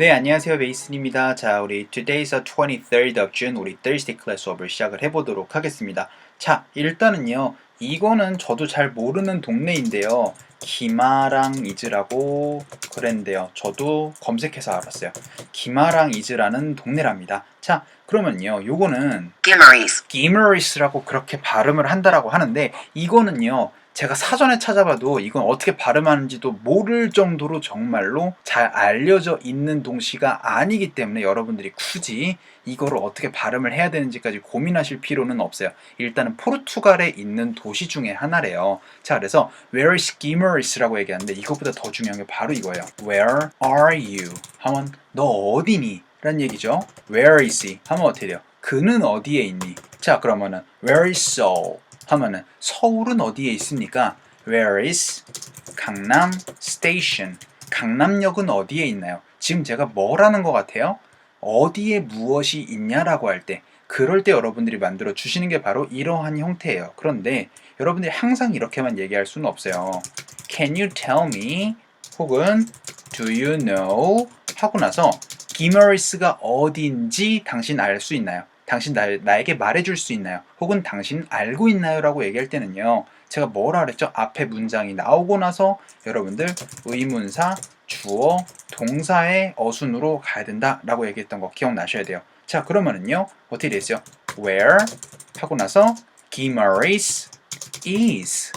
네, 안녕하세요. 베이슨입니다. 자, 우리 Today's the 23rd of June 우리 Thursday class 수업을 시작을 해보도록 하겠습니다. 자, 일단은요. 이거는 저도 잘 모르는 동네인데요. 기마랑 이즈라고 그랬는데요. 저도 검색해서 알았어요. 기마랑 이즈라는 동네랍니다. 자, 그러면요. 요거는. 기머리스라고 그렇게 발음을 한다라고 하는데 이거는요 제가 사전에 찾아봐도 이건 어떻게 발음하는지도 모를 정도로 정말로 잘 알려져 있는 동시가 아니기 때문에 여러분들이 굳이 이거를 어떻게 발음을 해야 되는지까지 고민하실 필요는 없어요. 일단은 포르투갈에 있는 도시 중에 하나래요. 자, 그래서 Where is Gimeris라고 얘기하는데 이것보다 더 중요한 게 바로 이거예요. Where are you? 하면 너 어디니? 라는 얘기죠. Where is he? 하면 어떻게 돼요? 그는 어디에 있니? 자, 그러면은 Where is Seoul? 하면은 서울은 어디에 있습니까? Where is 강남 Station? 강남역은 어디에 있나요? 지금 제가 뭐라는 것 같아요? 어디에 무엇이 있냐라고 할 때, 그럴 때 여러분들이 만들어 주시는 게 바로 이러한 형태예요. 그런데 여러분들이 항상 이렇게만 얘기할 수는 없어요. Can you tell me? 혹은 Do you know? 하고 나서 기머리스가 어딘지 당신 알 수 있나요? 당신 나, 나에게 말해줄 수 있나요? 혹은 당신 알고 있나요? 라고 얘기할 때는요. 제가 뭐라 그랬죠? 앞에 문장이 나오고 나서 여러분들 의문사, 주어, 동사의 어순으로 가야 된다 라고 얘기했던 거 기억나셔야 돼요. 자 그러면은요. 어떻게 되겠어요? Where 하고 나서 Gimaris is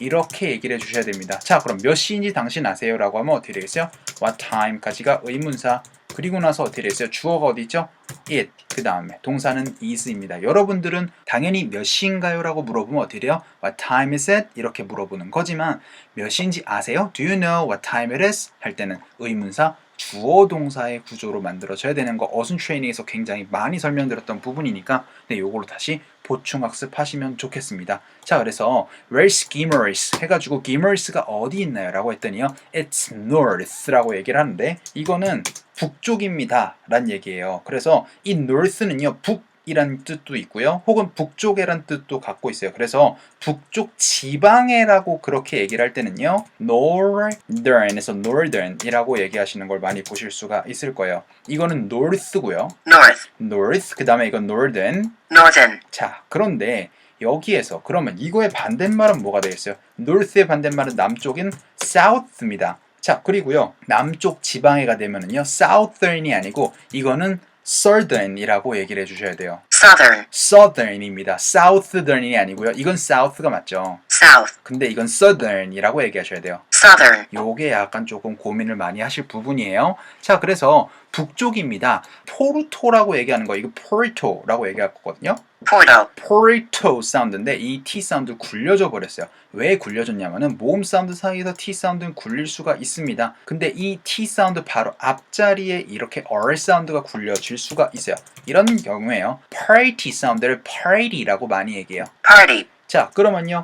이렇게 얘기를 해주셔야 됩니다. 자 그럼 몇 시인지 당신 아세요? 라고 하면 어떻게 되겠어요? What time까지가 의문사 그리고 나서 어떻게 되겠어요? 주어가 어디 있죠? it 그 다음에 동사는 is입니다. 여러분들은 당연히 몇 시인가요? 라고 물어보면 어떻게 돼요? What time is it? 이렇게 물어보는 거지만 몇 시인지 아세요? Do you know what time it is? 할 때는 의문사 주어 동사의 구조로 만들어져야 되는 거 어순 트레이닝에서 굉장히 많이 설명드렸던 부분이니까 네, 요걸로 다시 보충 학습하시면 좋겠습니다. 자, 그래서 where's Gimeris 해가지고 Gimeris가 어디 있나요? 라고 했더니요. It's north라고 얘기를 하는데 이거는 북쪽입니다. 란 얘기예요. 그래서 이 north는요. 북 이란 뜻도 있고요. 혹은 북쪽이란 뜻도 갖고 있어요. 그래서 북쪽 지방에라고 그렇게 얘기를 할 때는요. northern에서 northern이라고 얘기하시는 걸 많이 보실 수가 있을 거예요. 이거는 north고요. North. north 그 다음에 이건 northern. Northern. 자 그런데 여기에서 그러면 이거의 반대말은 뭐가 되겠어요? north의 반대말은 남쪽인 south입니다. 자 그리고요 남쪽 지방에가 되면은요 southern이 아니고 이거는 southern이라고 얘기를 해주셔야 돼요. Southern. southern입니다. southern이 아니고요. 이건 south가 맞죠. South. 근데 이건 southern이라고 얘기하셔야 돼요. Southern. 요게 약간 조금 고민을 많이 하실 부분이에요. 자, 그래서 북쪽입니다. 포르토라고 얘기하는 거, 이거 포르토라고 얘기할 거거든요. Porto. 포르토 사운드인데 이 T 사운드 굴려져 버렸어요. 왜 굴려졌냐면은 모음 사운드 사이에서 T 사운드는 굴릴 수가 있습니다. 근데 이 T 사운드 바로 앞자리에 이렇게 R 사운드가 굴려질 수가 있어요. 이런 경우에요. party 사운드를 party라고 많이 얘기해요. Party. 자, 그러면요.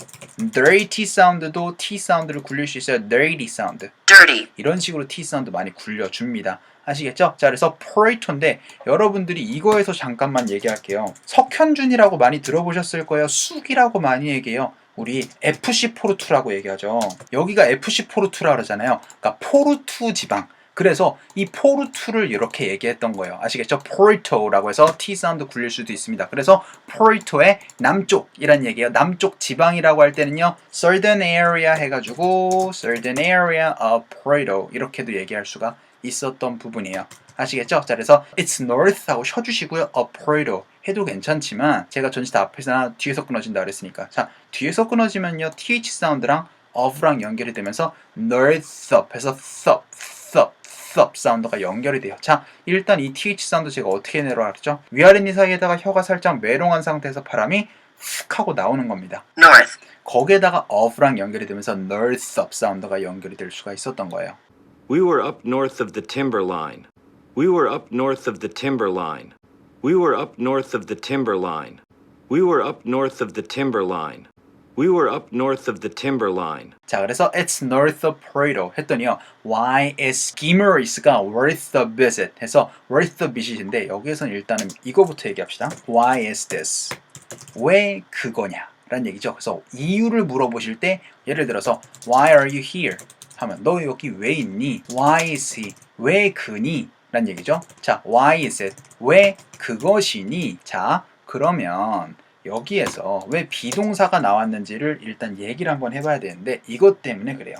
dirty 사운드도 T 사운드를 굴릴 수 있어요. dirty 사운드. Dirty. 이런 식으로 T 사운드 많이 굴려 줍니다. 아시겠죠? 자, 그래서 포레이토인데 여러분들이 이거에서 잠깐만 얘기할게요. 석현준이라고 많이 들어보셨을 거예요. 쑥이라고 많이 얘기해요. 우리 FC 포르투라고 얘기하죠. 여기가 FC 포르투라 그러잖아요. 그러니까 포르투 지방. 그래서 이 포르투를 이렇게 얘기했던 거예요. 아시겠죠? 포르토라고 해서 T 사운드 굴릴 수도 있습니다. 그래서 포르토의 남쪽이란 얘기예요. 남쪽 지방이라고 할 때는요. Southern area 해가지고 Southern area of Porto 이렇게도 얘기할 수가 있었던 부분이에요. 아시겠죠? 자, 그래서 it's north 하고 쉬어주시고요. of Porto 해도 괜찮지만 제가 전치 다 앞에서나 뒤에서 끊어진다 그랬으니까 자, 뒤에서 끊어지면요. th 사운드랑 of랑 연결이 되면서 north up 해서 thup, thup, thup 사운드가 연결이 돼요. 자, 일단 이 th 사운드 제가 어떻게 내려왔죠? 위아랫니 사이에다가 혀가 살짝 매롱한 상태에서 바람이 훅 하고 나오는 겁니다. North. 거기에다가 of랑 연결이 되면서 north up 사운드가 연결이 될 수가 있었던 거예요. We were up north of the timber line. We were up north of the timber line. We were up north of the timber line. We were up north of the timber line. We were up north of the timber line. 자, 그래서 it's north of Porto 했더니요. Why is Gimeris가 worth a visit 해서 worth a visit인데 여기에서는 일단은 이거부터 얘기합시다. Why is this? 왜 그거냐? 라는 얘기죠. 그래서 이유를 물어보실 때 예를 들어서 Why are you here? 하면 너 여기 왜 있니? Why is he? 왜 그니? 라는 얘기죠. 자, why is it? 왜 그것이니? 자, 그러면 여기에서 왜 비동사가 나왔는지를 일단 얘기를 한번 해봐야 되는데 이것 때문에 그래요.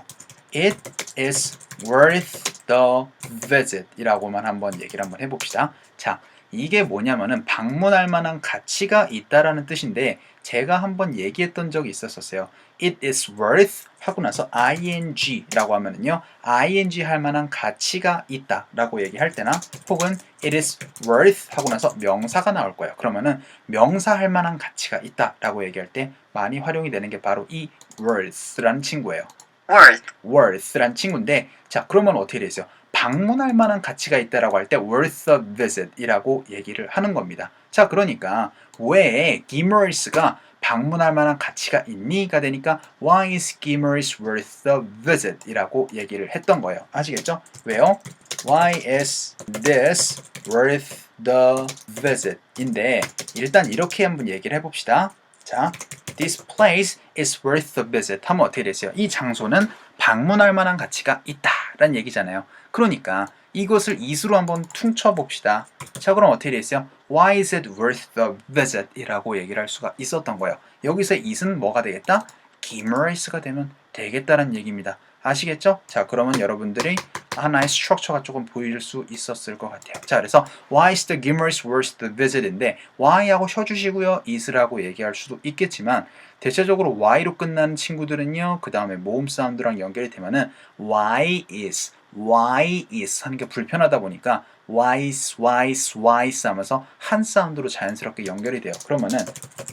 It is worth the visit 이라고만 한번 얘기를 한번 해봅시다. 자, 이게 뭐냐면은 방문할 만한 가치가 있다라는 뜻인데 제가 한번 얘기했던 적이 있었었어요. It is worth 하고 나서 ing라고 하면은요. ing 할 만한 가치가 있다라고 얘기할 때나 혹은 it is worth 하고 나서 명사가 나올 거예요. 그러면은 명사 할 만한 가치가 있다라고 얘기할 때 많이 활용이 되는 게 바로 이 worth라는 친구예요. worth, worth란 친구인데 자 그러면 어떻게 되죠? 방문할 만한 가치가 있다라고 할 때 worth a visit이라고 얘기를 하는 겁니다. 자 그러니까 왜 Gimeris가 방문할 만한 가치가 있니가 되니까 why is Gimeris worth a visit이라고 얘기를 했던 거예요. 아시겠죠? 왜요? Why is this worth the visit인데 일단 이렇게 한번 얘기를 해봅시다. 자, this place is worth a visit 하면 어떻게 되세요? 이 장소는 방문할 만한 가치가 있다 라는 얘기잖아요. 그러니까 이것을 이수로 한번 퉁쳐 봅시다. 자, 그럼 어떻게 되세요? Why is it worth the visit? 이라고 얘기를 할 수가 있었던 거예요. 여기서 it은 뭐가 되겠다? Gimeris가 되면 되겠다는 얘기입니다. 아시겠죠? 자, 그러면 여러분들이 하나의 스트럭처가 조금 보일 수 있었을 것 같아요. 자, 그래서 why is the Gimeris worth the visit인데 why하고 쉬어주시고요. is라고 얘기할 수도 있겠지만 대체적으로 y로 끝나는 친구들은요. 그 다음에 모음 사운드랑 연결이 되면은 why is, why is 하는 게 불편하다 보니까 why is, why is, why is 하면서 한 사운드로 자연스럽게 연결이 돼요. 그러면은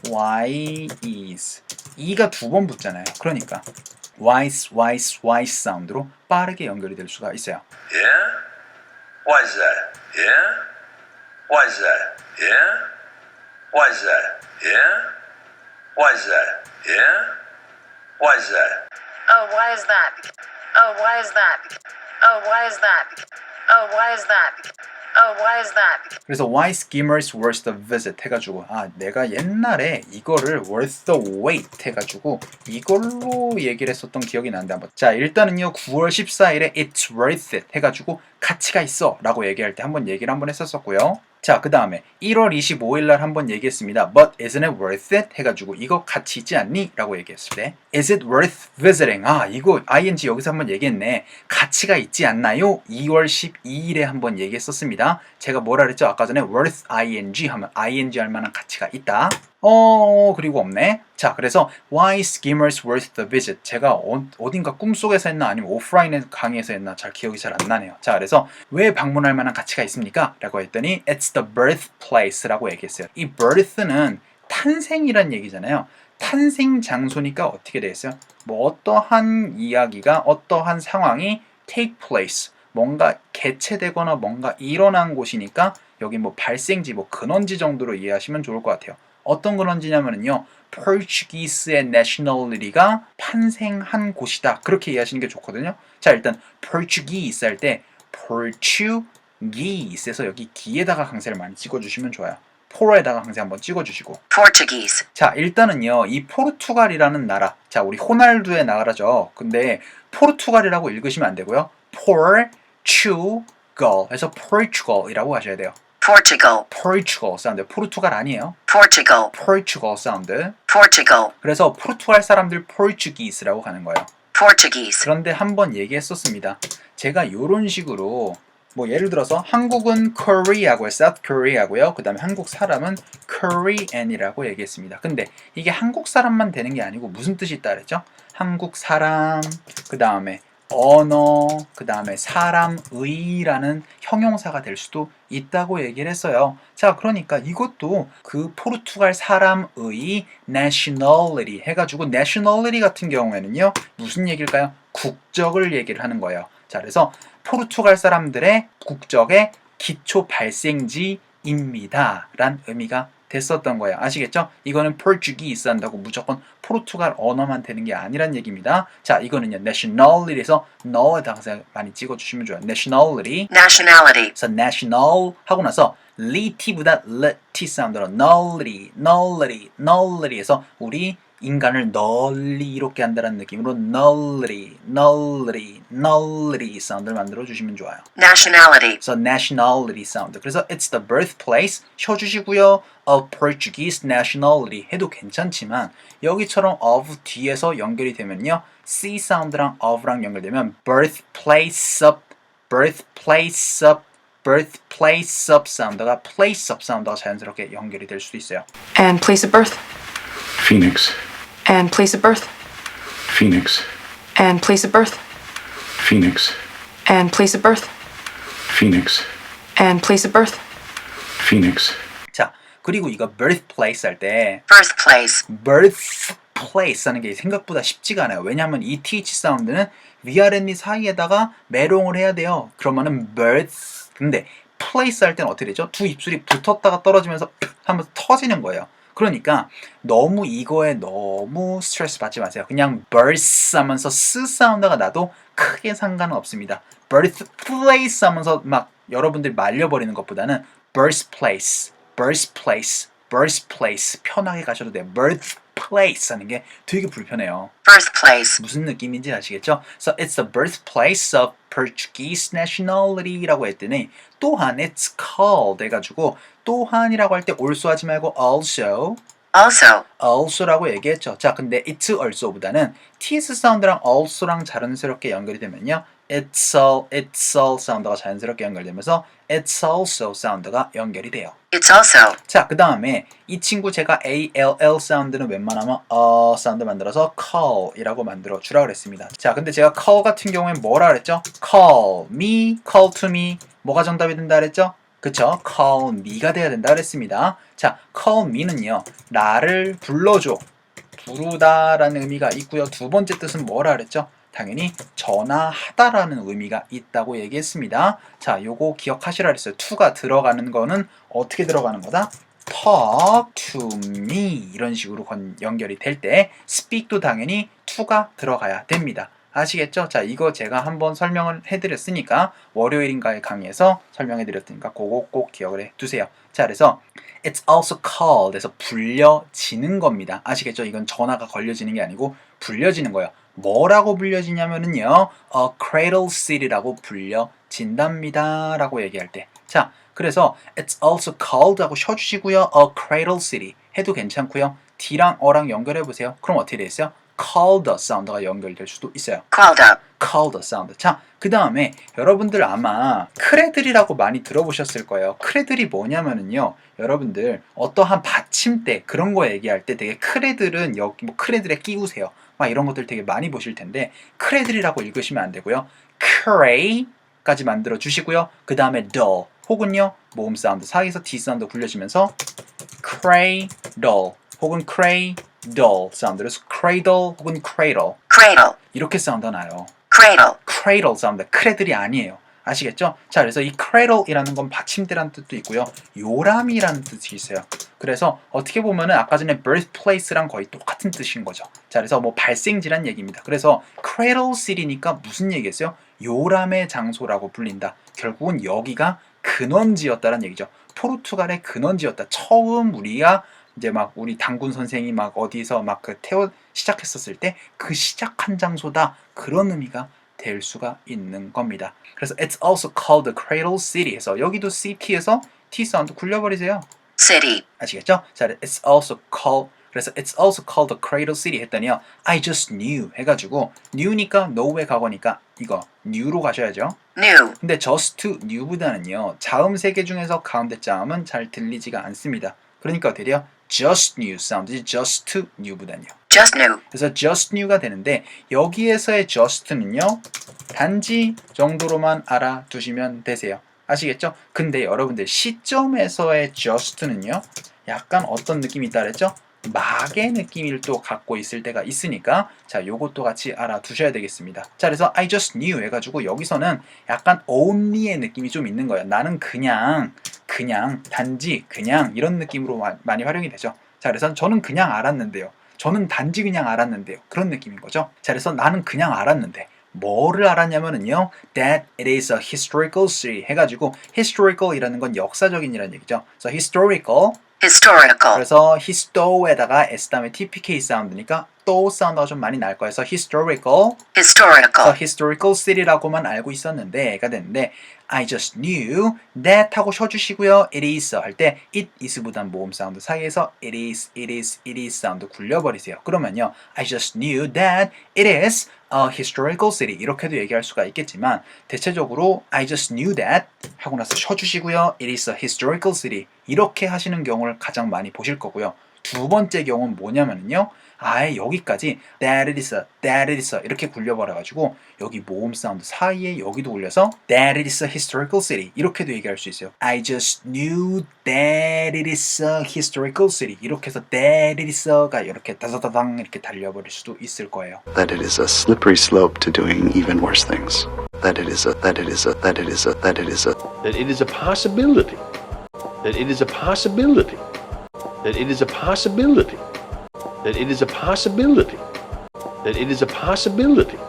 why is 이가 두 번 붙잖아요. 그러니까 why is, why is, why is 사운드로 빠르게 연결이 될 수가 있어요. Yeah? Why is that? Yeah? Why is that? Yeah? Why is that? Yeah? Why is that? Yeah? Why is that? oh, why is that? Oh, why is that? Oh, why is that? Oh, why is that? Oh, why is that? 그래서 why skimmers worth the visit 해가지고 아 내가 옛날에 이거를 worth the wait 해가지고 이걸로 얘기를 했었던 기억이 나는데 한번 자 일단은요 9월 14일에 it's worth it 해가지고 가치가 있어 라고 얘기할 때 한번 얘기를 한번 했었었고요 자 그 다음에 1월 25일 날 한번 얘기했습니다. But isn't it worth it? 해가지고 이거 가치 있지 않니? 라고 얘기했을 때 is it worth visiting? 아 이거 ing 여기서 한번 얘기했네. 가치가 있지 않나요? 2월 12일에 한번 얘기했었습니다. 제가 뭐라 그랬죠? 아까 전에 worth ing 하면 ing 할 만한 가치가 있다 어 그리고 없네 자 그래서 why skimmers worth the visit 제가 어, 어딘가 꿈속에서 했나 아니면 오프라인의 강의에서 했나 잘 기억이 잘 안 나네요 자 그래서 왜 방문할 만한 가치가 있습니까? 라고 했더니 it's the birthplace 라고 얘기했어요 이 birth는 탄생이란 얘기잖아요 탄생 장소니까 어떻게 되겠어요? 뭐 어떠한 이야기가 어떠한 상황이 take place 뭔가 개최되거나 뭔가 일어난 곳이니까 여기 뭐 발생지 뭐 근원지 정도로 이해하시면 좋을 것 같아요. 어떤 근원지냐면은요. 포르투기스의 nationality가 탄생한 곳이다. 그렇게 이해하시는 게 좋거든요. 자, 일단 Portuguese 할 때 Portuguese에서 여기 기에다가 강세를 많이 찍어 주시면 좋아요. 포로에다가 강세 한번 찍어 주시고 Portuguese, 자, 일단은요, 이 포르투갈이라는 나라. 자, 우리 호날두의 나라죠. 근데 포르투갈이라고 읽으시면 안 되고요. Portugal. 해서 Portugal이라고 하셔야 돼요. Portugal, Portugal 사운드. 포르투갈 아니에요. Portugal, Portugal 사운드. Portugal, 그래서 포르투갈 사람들 Portuguese라고 가는 거예요. Portuguese, 그런데 한번 얘기했었습니다. 제가 이런 식으로 뭐 예를 들어서 한국은 Korea고요, South Korea고요. 그다음에 한국 사람은 Korean이라고 얘기했습니다. 근데 이게 한국 사람만 되는 게 아니고 무슨 뜻이 있다 그랬죠? 한국 사람, 그다음에 언어, 그 다음에 사람의라는 형용사가 될 수도 있다고 얘기를 했어요. 자, 그러니까 이것도 그 포르투갈 사람의 nationality 해가지고 nationality 같은 경우에는요 무슨 얘기일까요? 국적을 얘기를 하는 거예요. 자, 그래서 포르투갈 사람들의 국적의 기초 발생지입니다. 란 의미가 됐었던 거예요. 아시겠죠? 이거는 Portuguese 한다고 무조건 포르투갈 언어만 되는 게 아니란 얘기입니다. 자, 이거는요, nationality에서 너에다 항상 많이 찍어 주시면 좋아요. nationality. nationality, 그래서 national 하고 나서 리티보다 르티 사운드로 nullity, nullity, nullity에서 우리 인간을 널리 이롭게 한다는 느낌으로 널리, 널리, 널리 사운드를 만들어 주시면 좋아요. nationality, 그래서 nationality 사운드. 그래서 it's the birthplace 쉬어주시고요. of Portuguese nationality 해도 괜찮지만 여기처럼 of 뒤에서 연결이 되면요. C 사운드랑 of랑 연결되면 birthplace of, birthplace of, birthplace of 사운드가 place of 사운드가 자연스럽게 연결이 될 수도 있어요. And place of birth. Phoenix, And place of birth. Phoenix, And place of birth. Phoenix, And place of birth. Phoenix, And place of birth. Phoenix, 자, 그리고 이거 birthplace 할 때 birthplace, birthplace 하는 게 생각보다 쉽지가 않아요. 왜냐하면 이 th 사운드는 위아랫니 사이에다가 매롱을 해야 돼요. 그러면은 birth 근데 place 할 때는 어떻게 되죠? 두 입술이 붙었다가 떨어지면서 하면서 터지는 거예요. 그러니까 너무 이거에 너무 스트레스 받지 마세요. 그냥 birth 하면서 스 사운드가 나도 크게 상관은 없습니다. birthplace 하면서 막 여러분들 말려버리는 것보다는 birthplace, birthplace, birthplace 편하게 가셔도 돼요. birthplace 하는 게 되게 불편해요. birthplace, 무슨 느낌인지 아시겠죠? So it's the birthplace of Portuguese nationality라고 했더니 또한 it's called 해가지고 또한이라고 할 때 also 하지 말고 also also, also라고 얘기했죠. 자, 근데 it also보다는 ts 사운드랑 also랑 자연스럽게 연결이 되면요. it's all, it's all 사운드가 자연스럽게 연결되면서 it's also 사운드가 연결이 돼요. it's also, 자, 그 다음에 이 친구 제가 ALL 사운드는 웬만하면 어 사운드 만들어서 call이라고 만들어 주라 그랬습니다. 자, 근데 제가 call 같은 경우엔 뭐라 그랬죠? call me, call to me. 뭐가 정답이 된다 그랬죠? 그쵸? call me가 돼야 된다 그랬습니다. 자, call me는요. 나를 불러줘. 부르다라는 의미가 있고요. 두 번째 뜻은 뭐라 그랬죠? 당연히 전화하다라는 의미가 있다고 얘기했습니다. 자, 요거 기억하시라 그랬어요. to가 들어가는 거는 어떻게 들어가는 거다? talk to me 이런 식으로 건- 연결이 될 때 speak도 당연히 to가 들어가야 됩니다. 아시겠죠? 자, 이거 제가 한번 설명을 해드렸으니까 월요일인가의 강의에서 설명해드렸으니까 그거 꼭 기억을 해두세요. 자, 그래서 it's also called 에서 불려지는 겁니다. 아시겠죠? 이건 전화가 걸려지는 게 아니고 불려지는 거예요. 뭐라고 불려지냐면은요, a cradle city라고 불려진답니다. 라고 얘기할 때. 자, 그래서 it's also called 하고 쉬어주시고요. a cradle city 해도 괜찮고요. D랑 어랑 연결해 보세요. 그럼 어떻게 되겠어요? Called 사운드가 연결될 수도 있어요. called up, called 사운드. 자, 그 다음에 여러분들 아마 크레들이라고 많이 들어보셨을 거예요. 크레들이 뭐냐면은요, 여러분들 어떠한 받침대 그런 거 얘기할 때 되게 크레들은 여기 뭐 크레들에 끼우세요. 막 이런 것들 되게 많이 보실 텐데 크레들이라고 읽으시면 안 되고요. 크레이까지 만들어 주시고요. 그 다음에 dull 혹은요 모음 사운드 사이에서 D 사운드 굴려지면서 cradle 혹은 cradle 사운드를 cradle 혹은 cradle cradle, 이렇게 사운드 나요. cradle, cradle 사운드, 크레들이 아니에요. 아시겠죠? 자, 그래서 이 cradle이라는 건 받침대라는 뜻도 있고요. 요람이라는 뜻이 있어요. 그래서 어떻게 보면은 아까 전에 birthplace랑 거의 똑같은 뜻인 거죠. 자, 그래서 뭐 발생지란 얘기입니다. 그래서 cradle city니까 무슨 얘기겠어요? 요람의 장소라고 불린다. 결국은 여기가 근원지였다는 얘기죠. 포르투갈의 근원지였다. 처음 우리가 이제 막 우리 당군 선생이 막 어디서 막 그 태워 시작했었을 때 그 시작한 장소다 그런 의미가 될 수가 있는 겁니다. 그래서 it's also called the cradle city 해서 여기도 city에서 t 사운드 굴려버리세요. city, 아시겠죠? 자, it's also called 그래서 it's also called the cradle city 했더니요. I just knew 해가지고 new니까 know의 과거니까 이거 new로 가셔야죠. new, 근데 just to new보다는요. 자음 세 개 중에서 가운데 자음은 잘 들리지가 않습니다. 그러니까 어떻게 돼요? Just new 사운드지 just new보다는요. just new, 그래서 just new가 되는데 여기에서의 just는요 단지 정도로만 알아두시면 되세요. 아시겠죠? 근데 여러분들 시점에서의 just는요 약간 어떤 느낌이 있다 그랬죠? 막의 느낌을 또 갖고 있을 때가 있으니까 자 요것도 같이 알아두셔야 되겠습니다. 자 그래서 I just knew 해가지고 여기서는 약간 only의 느낌이 좀 있는 거예요. 나는 그냥 그냥 단지 그냥 이런 느낌으로 마- 많이 활용이 되죠. 자 그래서 저는 그냥 알았는데요. 저는 단지 그냥 알았는데요. 그런 느낌인 거죠. 자, 그래서 나는 그냥 알았는데 뭐를 알았냐면은요. That it is a historical city 해가지고 historical이라는 건 역사적인이라는 얘기죠. 그래서 historical Historical. 그래서 histo에다가 s 다음에 tpk 사운드니까 또 사운드가 좀 많이 날 거예요. 그래서 historical Historical. historical city라고만 알고 있었는데가 됐는데 I just knew that 하고 쉬어주시고요. it is 할 때 it is보단 모음 사운드 사이에서 it is, it is, it is 사운드 굴려버리세요. 그러면요. I just knew that it is a historical city 이렇게도 얘기할 수가 있겠지만 대체적으로 I just knew that 하고 나서 쉬어주시고요. it is a historical city 이렇게 하시는 경우를 가장 많이 보실 거고요. 두 번째 경우는 뭐냐면요. 아예 여기까지 that it is, a, that it is a 이렇게 굴려버려가지고 여기 모음 사운드 사이에 여기도 굴려서 that it is a historical city 이렇게도 얘기할 수 있어요. I just knew that it is a historical city 이렇게 해서 that it is a가 이렇게 다다다당 이렇게 달려버릴 수도 있을 거예요. that it is a slippery slope to doing even worse things. That it is a that it is a that it is a that it is a that it is a possibility, that it is a possibility, that it is a possibility, that it is a possibility, that it is a possibility.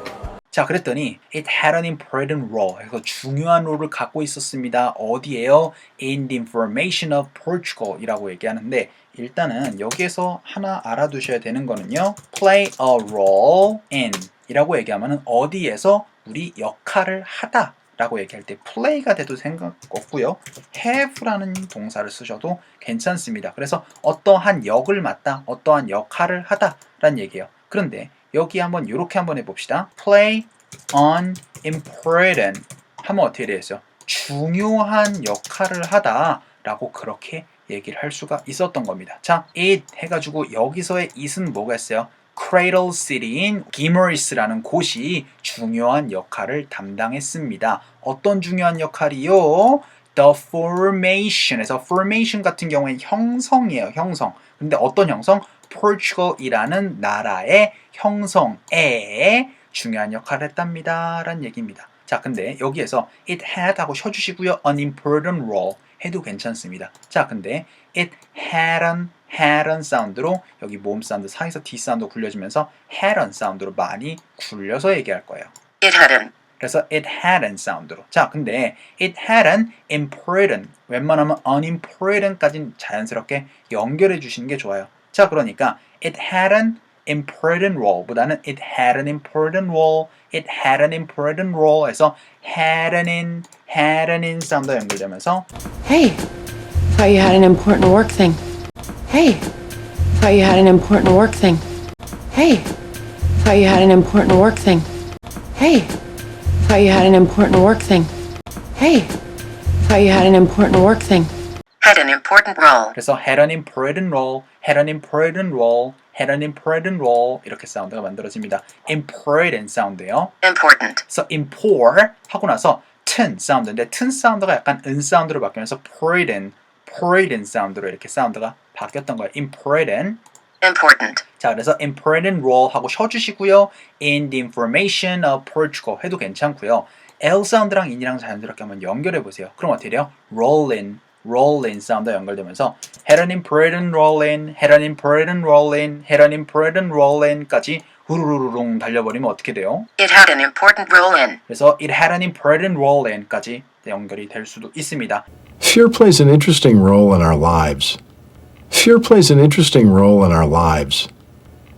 자, 그랬더니 it had an important role. 그래서 중요한 롤을 갖고 있었습니다. 어디에요? In the information of Portugal이라고 얘기하는데 일단은 여기에서 하나 알아두셔야 되는 거는요. play a role in 이라고 얘기하면은 어디에서 우리 역할을 하다 라고 얘기할 때 play가 돼도 생각 없고요. have라는 동사를 쓰셔도 괜찮습니다. 그래서 어떠한 역을 맡다, 어떠한 역할을 하다 라는 얘기예요. 그런데 여기 한번 이렇게 한번 해봅시다. play an important 하면 어떻게 되겠어요? 중요한 역할을 하다 라고 그렇게 얘기를 할 수가 있었던 겁니다. 자, it 해가지고 여기서의 it은 뭐겠어요? Cradle City인 기머리스라는 곳이 중요한 역할을 담당했습니다. 어떤 중요한 역할이요? The formation에서 formation 같은 경우에 형성이에요. 형성. 근데 어떤 형성? Portugal이라는 나라의 형성에 중요한 역할을 했답니다. 라는 얘기입니다. 자, 근데 여기에서 it had 하고 쉬어주시고요. an important role 해도 괜찮습니다. 자, 근데 it had an, had an 사운드로 여기 모음 사운드 사이에서 D 사운드 굴려주면서 had an 사운드로 많이 굴려서 얘기할 거예요. It had an. 그래서 it had an 사운드로. 자, 근데 it had an important. 웬만하면 unimportant까지는 자연스럽게 연결해 주시는 게 좋아요. 자, 그러니까 it had an important role 보다는 it had an important role, it had an important role 해서 had an in, had an in 사운드 연결되면서 Hey, thought you had an important work thing. Hey, thought you had an important work thing. Hey, thought you had an important work thing. Hey, thought you had an important work thing. Hey, thought you had an important work thing. Had an important role. 그래서 had an important role, had an important role, had an important role 이렇게 사운드가 만들어집니다. important 사운드예요. Important. 그래서 import 하고 나서 튼 사운드인데 튼 사운드가 약간 은 사운드로 바뀌면서 important, important 사운드로 이렇게 사운드가 바뀌었던 거예요. important. Important. 자, 그래서 important role 하고 쉬어주시고요. in the information of Portugal 해도 괜찮고요. L 사운드랑 in이랑 자연스럽게 한번 연결해 보세요. 그럼 어떻게 돼요? roll in, roll in 사운드 연결되면서 had an important roll in, had an important roll in, had an important roll in까지 후루루루룽 달려버리면 어떻게 돼요? It had an important role in. 그래서 it had an important role in까지 연결이 될 수도 있습니다. Fear plays an interesting role in our lives. Fear plays an interesting role in our lives.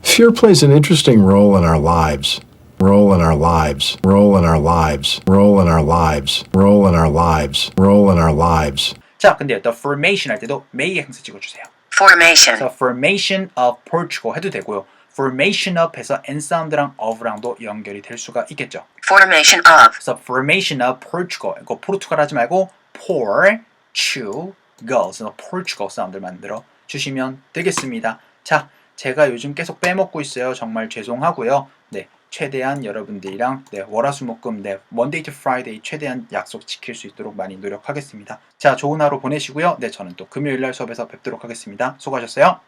Fear plays an interesting role in our lives. Role in our lives. Role in our lives. Role in our lives. Role in our lives. Role in our lives. 자, 근데 the formation 할 때도 may 행사 찍어주세요. Formation. 그래서 formation of Portugal 해도 되고요. Formation of 해서 n 사운드랑 of랑도 연결이 될 수가 있겠죠. Formation of. 그래서 formation of Portugal 이거 포르투갈 하지 말고 Portugal 그래서 Portugal 사운드 만들어 주시면 되겠습니다. 자, 제가 요즘 계속 빼먹고 있어요. 정말 죄송하고요. 네, 최대한 여러분들이랑 네, 월화수목금 네, Monday to Friday 최대한 약속 지킬 수 있도록 많이 노력하겠습니다. 자, 좋은 하루 보내시고요. 네, 저는 또 금요일 날 수업에서 뵙도록 하겠습니다. 수고하셨어요.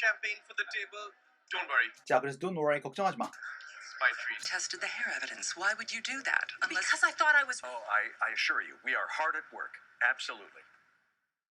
champagne for the table? Don't worry, 자, 그래서 don't worry 걱정하지 마. it's my treat. tested the hair evidence. Why would you do that? Unless Because I thought I was. Oh, I, I assure you, we are hard at work. Absolutely.